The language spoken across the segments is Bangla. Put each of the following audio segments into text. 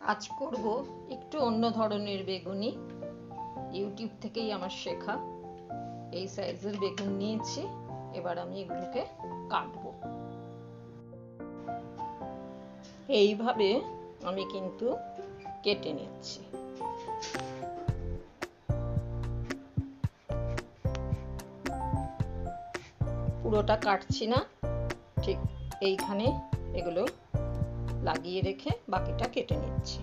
আজ করব একটু অন্য ধরনের বেগুনি। ইউটিউব থেকেই আমার শেখা। এই সাইজের বেগুন নিয়েছি। এবার আমি এগুলোকে কাটবো। এইভাবে আমি কিন্তু কেটে নিচ্ছি। পুরোটা কাটছি না। ঠিক এইখানে এগুলো লাগিয়ে রেখে বাকিটা কেটে নিচ্ছি।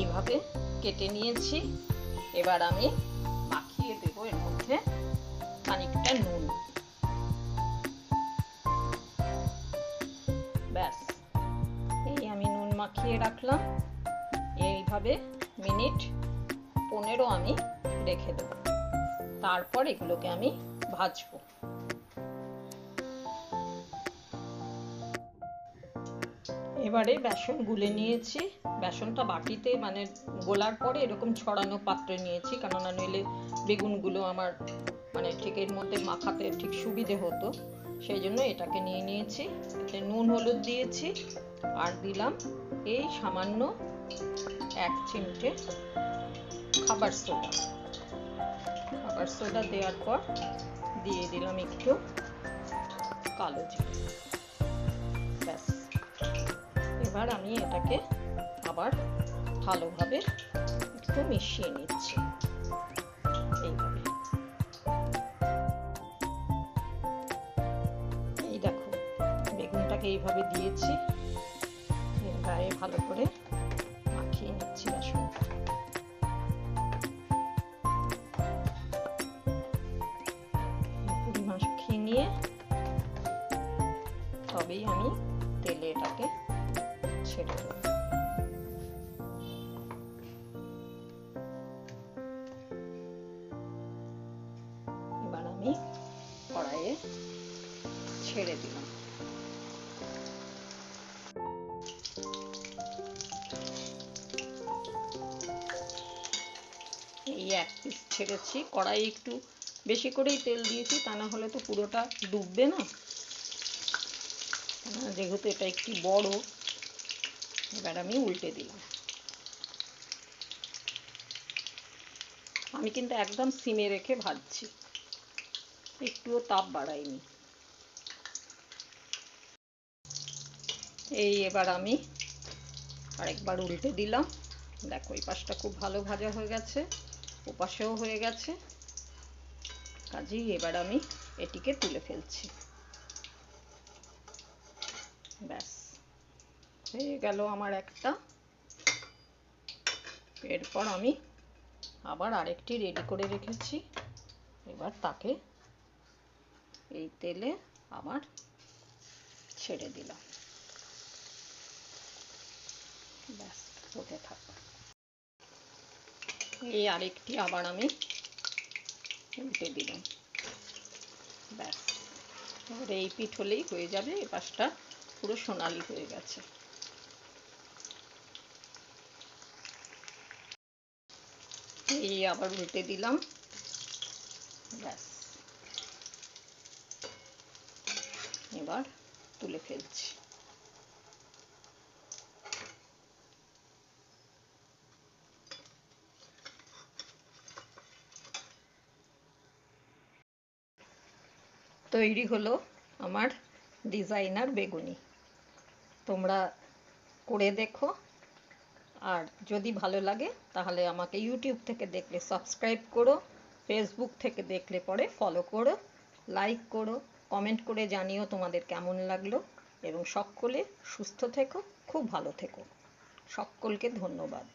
এইভাবে কেটে নিয়েছি। এবার আমি মাখিয়ে দেব এর মধ্যে খানিকটা নুন। ব্যাস, এই আমি নুন মাখিয়ে রাখলাম। এইভাবে মিনিট পনেরো আমি রেখে দেব। তারপর এগুলোকে আমি ভাজবো। এবারে বেসন গুলে নিয়েছি। বেসনটা বাটিতে মানে গোলার পরে এরকম ছড়ানো পাত্রে নিয়েছি, কেননা নইলে বেগুনগুলো আমার মানে ঠিক এর মধ্যে মাখাতে ঠিক সুবিধে হতো। সেই জন্য এটাকে নিয়ে নিয়েছি। নুন, হলুদ দিয়েছি আর দিলাম এই সামান্য এক চিমটে খাবার সোডা। খাবার সোডা দেওয়ার পর দিয়ে দিলাম একটু কালো জিরে। এবার আমি এটাকে আবার ভালোভাবে একটু মিশিয়ে নিচ্ছি। এইভাবে। এই দেখো, বেগুনটাকে এইভাবে দিয়েছি। গায়ে ভালো করে মাখিয়ে নিচ্ছি পরিমাণ মাখিয়ে নিয়ে তবেই আমি তেলে এটাকে ছেড়ে দেব এবার আমি কড়াইয়ে ছেড়ে দিলাম। এই এক পিস ছেড়েছি। কড়াই একটু বেশি করেই তেল দিয়েছি, তা না হলে তো পুরোটা ডুববে না। যেহেতু এটা একটি বড় এবার আমি উল্টে দিলাম আমি কিন্তু একদম সিমে রেখে ভাজছি। একটুও তাপ বাড়াইনি। এই এবার আমি আরেকবার উল্টে দিলাম। দেখো, এই পাশটা খুব ভালো ভাজা হয়ে গেছে, ওপাশেও হয়ে গেছে। কাজেই এবার আমি এটিকে তুলে ফেলছি। ব্যাস। হয়ে গেল আমার একটা। এরপর আমি আবার আরেকটি রেডি করে রেখেছি। এবার তাকে এই তেলে আবার ছেড়ে দিলাম। এই আরেকটি আবার আমি উল্টে দিলাম। ব্যাস এই পিঠ হলেই হয়ে যাবে, এ পাশটা পুরো সোনালি হয়ে গেছে। এই আবার উল্টে দিলাম। ব্যাস। এবার তুলে ফেলছি। তৈরি হলো আমার ডিজাইনার বেগুনি। তোমরা করে দেখো। আর যদি ভালো লাগে, তাহলে আমাকে ইউটিউব থেকে দেখলে সাবস্ক্রাইব করো ফেসবুক থেকে দেখলে পরে ফলো করো লাইক করো কমেন্ট করে জানিও তোমাদের কেমন লাগল, এবং সকলে সুস্থ থেকো, খুব ভালো থেকো। সকলকে ধন্যবাদ।